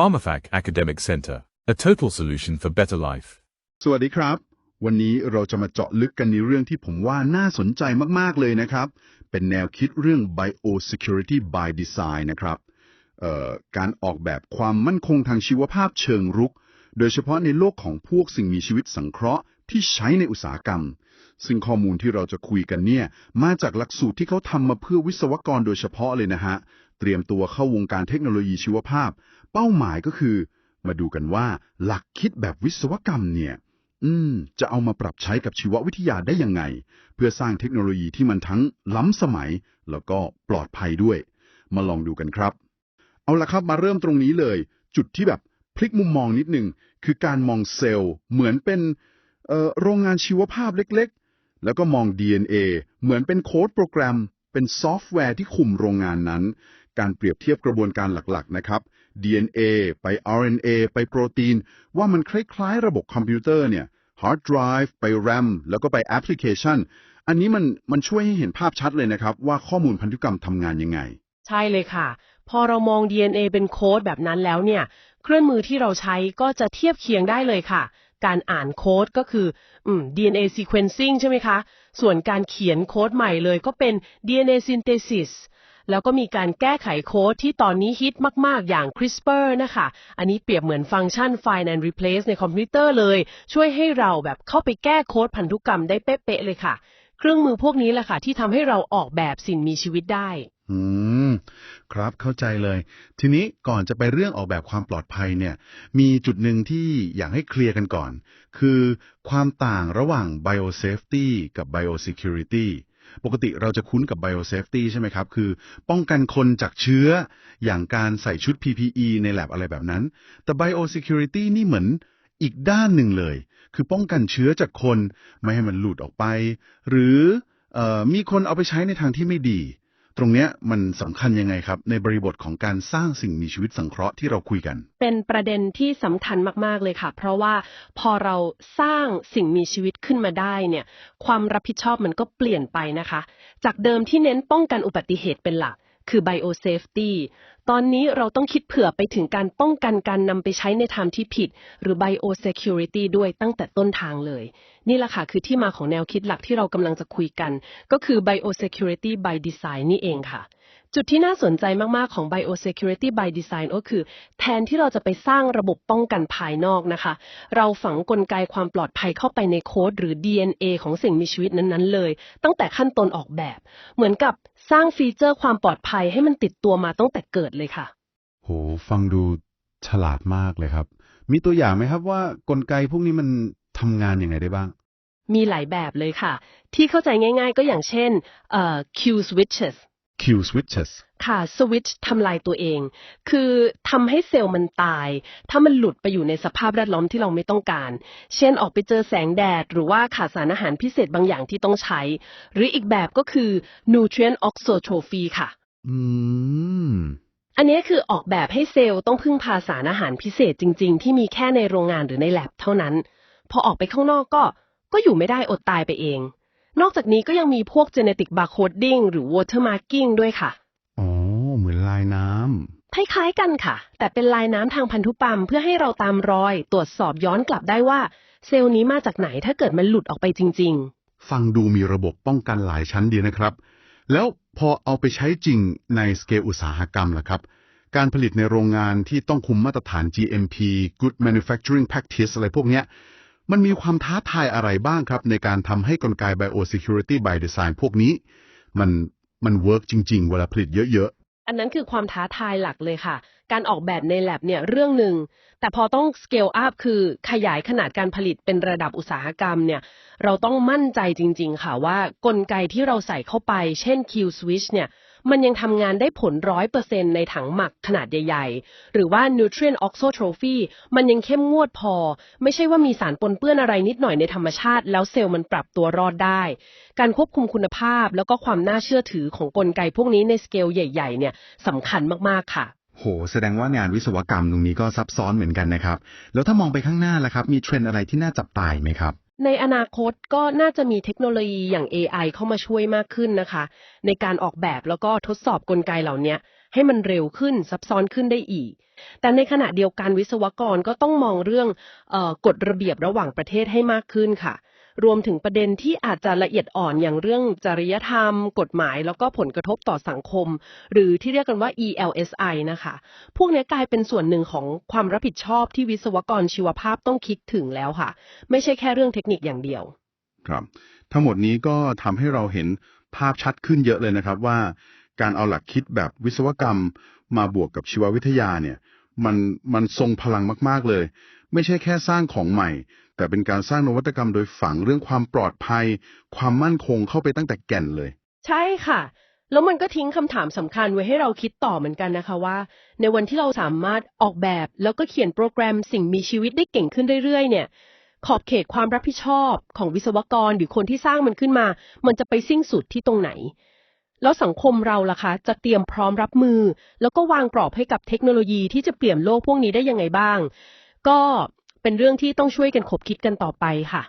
PharmaFac Academic Center, a total solution for better life. สวัสดีครับ วันนี้เราจะมาเจาะลึกกันในเรื่องที่ผมว่าน่าสนใจมากๆเลยนะครับ เป็นแนวคิดเรื่อง biosecurity by design นะครับการออกแบบความมั่นคงทางชีวภาพเชิงรุก โดยเฉพาะในโลกของพวกสิ่งมีชีวิตสังเคราะห์ที่ใช้ในอุตสาหกรรม ซึ่งข้อมูลที่เราจะคุยกันเนี่ย มาจากหลักสูตรที่เขาทำมาเพื่อวิศวกรโดยเฉพาะเลยนะฮะ เตรียมตัวเข้าวงการเทคโนโลยีชีวภาพ เป้าหมายก็คือ มาดูกันว่าหลักคิดแบบวิศวกรรมเนี่ย อืม จะเอามาปรับใช้กับชีววิทยาได้ยังไง เพื่อสร้างเทคโนโลยีที่มันทั้งล้ำสมัย แล้วก็ปลอดภัยด้วย มาลองดูกันครับ เอาละครับมาเริ่มตรงนี้เลย จุดที่แบบพลิกมุมมองนิดหนึ่งคือการมองเซลล์ เหมือนเป็นโรงงานชีวภาพเล็กๆ แล้วก็มอง DNA เหมือนเป็นโค้ดโปรแกรม เป็นซอฟต์แวร์ที่คุมโรงงานนั้น การเปรียบเทียบกระบวนการหลักๆ นะครับ DNA ไป RNA ไปโปรตีน ว่ามันคล้ายๆ ระบบคอมพิวเตอร์เนี่ย hard drive ไป RAM แล้วก็ไปแอปพลิเคชัน อันนี้มันมันช่วยให้เห็นภาพชัดเลยนะครับ ว่าข้อมูลพันธุกรรมทำงานยังไง ใช่เลยค่ะ พอเรามอง DNA เป็นโค้ดแบบนั้นแล้วเนี่ย เครื่องมือที่เราใช้ก็จะเทียบเคียงได้เลยค่ะ การอ่านโค้ดก็คืออืม DNA sequencing ใช่ไหมคะ ส่วนการเขียนโค้ดใหม่เลยก็เป็น DNA synthesis แล้วก็มีการแก้ไขโค้ดที่ตอนนี้ฮิตมาก ๆ อย่าง CRISPR นะคะ อันนี้เปรียบเหมือนฟังก์ชัน find and replace ในคอมพิวเตอร์เลย ช่วยให้เราแบบเข้าไปแก้โค้ดพันธุกรรมได้เป๊ะ ๆ เลยค่ะ เครื่องมือพวกนี้แหละค่ะ ที่ทำให้เราออกแบบสิ่งมีชีวิตได้ อืม ครับเข้าใจเลย ทีนี้ก่อนจะไปเรื่องออกแบบความปลอดภัยเนี่ย มีจุดหนึ่งที่อยากให้เคลียร์กันก่อน คือความต่างระหว่าง biosafety กับ biosecurity ปกติเราจะคุ้นกับ biosafety ใช่ไหมครับ คือป้องกันคนจากเชื้ออย่างการใส่ชุด PPE ใน lab อะไรแบบนั้น แต่ biosecurity นี่เหมือนอีกด้านหนึ่งเลย คือป้องกันเชื้อจากคนไม่ให้มันหลุดออกไป หรือออมีคนเอาไปใช้ในทางที่ไม่ดี ตรงเนี้ยมันสำคัญยังไงครับ ในบริบทของการสร้างสิ่งมีชีวิตสังเคราะห์ที่เราคุยกัน เป็นประเด็นที่สำคัญมาก ๆ เลยค่ะ เพราะว่าพอเราสร้างสิ่งมีชีวิตขึ้นมาได้เนี่ย ความรับผิดชอบมันก็เปลี่ยนไปนะคะ จากเดิมที่เน้นป้องกันอุบัติเหตุเป็นหลัก คือ biosafety ตอนนี้เราต้องคิดเผื่อไปถึงการป้องกันการนำไปใช้ในทางที่ผิด หรือ biosecurity ด้วยตั้งแต่ต้นทางเลย นี่แหละค่ะคือที่มาของแนวคิดหลักที่เรากำลังจะคุยกัน ก็คือ biosecurity by design นี่เองค่ะ จุดที่น่าสนใจมาก ๆ ของ biosecurity by design ก็คือ แทนที่เราจะไปสร้างระบบป้องกันภายนอกนะคะ เราฝังกลไกความปลอดภัยเข้าไปในโค้ดหรือ DNA ของสิ่งมีชีวิตนั้น ๆ เลย ตั้งแต่ขั้นตอนออกแบบ เหมือนกับสร้างฟีเจอร์ความปลอดภัยให้มันติดตัวมาตั้งแต่เกิดเลยค่ะ โห ฟังดูฉลาดมากเลยครับ มีตัวอย่างไหมครับว่ากลไกพวกนี้มันทำงานยังไงได้บ้าง มีหลายแบบเลยค่ะ ที่เข้าใจง่าย ๆ ก็อย่างเช่นเอ่อ Q switches Q switches ค่ะสวิตช์ทำลายตัวเอง คือทำให้เซลล์มันตาย ถ้ามันหลุดไปอยู่ในสภาพแวดล้อมที่เราไม่ต้องการ เช่นออกไปเจอแสงแดด หรือว่าขาดสารอาหารพิเศษบางอย่างที่ต้องใช้ หรืออีกแบบก็คือ nutrient oxotrophy ค่ะ อืม อันนี้คือออกแบบให้เซลล์ต้องพึ่งพาสารอาหารพิเศษจริง ๆ ที่มีแค่ในโรงงานหรือในแลบเท่านั้น พอออกไปข้างนอกก็ ก็อยู่ไม่ได้อดตายไปเอง นอกจากนี้ก็ยังมีพวก genetic barcoding หรือ watermarking ด้วยค่ะ อ๋อ เหมือนลายน้คล้ายๆกันค่ะ แต่เป็นลายน้ำทางพันธุกรรม เพื่อให้เราตามรอย ตรวจสอบย้อนกลับได้ว่า เซลล์นี้มาจากไหนถ้าเกิดมันหลุดออกไปจริงำฟังดูมีระบบป้องกันหลายชั้นดีนะครับ แล้วพอเอาไปใช้จริงในสเกลอุตสาหกรรมล่ะครับ การผลิตในโรงงานที่ต้องคุมมาตรฐาน GMP Good Manufacturing Practice อะไรพวกเนี้ย มันมีความท้าทายอะไรบ้างครับ ในการทำให้กลไก Biosecurity by Design พวกนี้ มันมันเวิร์กจริง ๆ เวลาผลิตเยอะ ๆ อันนั้นคือความท้าทายหลักเลยค่ะ การออกแบบใน lab เนี่ยเรื่องหนึ่ง แต่พอต้อง scale up คือขยายขนาดการผลิตเป็นระดับอุตสาหกรรมเนี่ยเราต้องมั่นใจจริง ๆ ค่ะว่ากลไกที่เราใส่เข้าไป เช่น Q switch เนี่ย มันยังทำงานได้ผลร้อยเปอร์เซ็นในถังหมักขนาดใหญ่ ๆ หรือว่า nutrient oxotrophy มันยังเข้มงวดพอ ไม่ใช่ว่ามีสารปนเปื้อนอะไรนิดหน่อยในธรรมชาติ แล้วเซลล์มันปรับตัวรอดได้ การควบคุมคุณภาพแล้วก็ความน่าเชื่อถือของกลไกพวกนี้ในสเกลใหญ่ ๆ เนี่ยสำคัญมากๆค่ะโห แสดงว่างานวิศวกรรมตรงนี้ก็ซับซ้อนเหมือนกันนะครับ แล้วถ้ามองไปข้างหน้าล่ะครับ มีเทรนอะไรที่น่าจับตายไหมครับ ในอนาคตก็น่าจะมีเทคโนโลยีอย่าง AI เข้ามาช่วยมากขึ้นนะคะ ในการออกแบบแล้วก็ทดสอบกลไกเหล่านี้ให้มันเร็วขึ้นซับซ้อนขึ้นได้อีก แต่ในขณะเดียวกันวิศวกรก็ต้องมองเรื่องออกฎระเบียบระหว่างประเทศให้มากขึ้นค่ะ รวมถึงประเด็นที่อาจจะละเอียดอ่อนอย่างเรื่องจริยธรรม กฎหมาย แล้วก็ผลกระทบต่อสังคม หรือที่เรียกกันว่า ELSI นะคะ พวกนี้กลายเป็นส่วนหนึ่งของความรับผิดชอบที่วิศวกรชีวภาพต้องคิดถึงแล้วค่ะ ไม่ใช่แค่เรื่องเทคนิคอย่างเดียว ครับ ทั้งหมดนี้ก็ทำให้เราเห็นภาพชัดขึ้นเยอะเลยนะครับว่า การเอาหลักคิดแบบวิศวกรรมมาบวกกับชีววิทยาเนี่ยมันมันทรงพลังมาก ๆ เลย ไม่ใช่แค่สร้างของใหม่ แต่เป็นการสร้างนวัตกรรมโดยฝังเรื่องความปลอดภัย ความมั่นคงเข้าไปตั้งแต่แก่นเลย ใช่ค่ะ แล้วมันก็ทิ้งคำถามสำคัญไว้ให้เราคิดต่อเหมือนกันนะคะว่า ในวันที่เราสามารถออกแบบ แล้วก็เขียนโปรแกรมสิ่งมีชีวิตได้เก่งขึ้นเรื่อยๆ เนี่ย ขอบเขตความรับผิดชอบของวิศวกรหรือคนที่สร้างมันขึ้นมา มันจะไปสิ้นสุดที่ตรงไหน แล้วสังคมเราล่ะคะ จะเตรียมพร้อมรับมือ แล้วก็วางกรอบให้กับเทคโนโลยีที่จะเปลี่ยนโลกพวกนี้ได้ยังไงบ้าง ก็ เป็นเรื่องที่ต้องช่วยกันขบคิดกันต่อไปค่ะ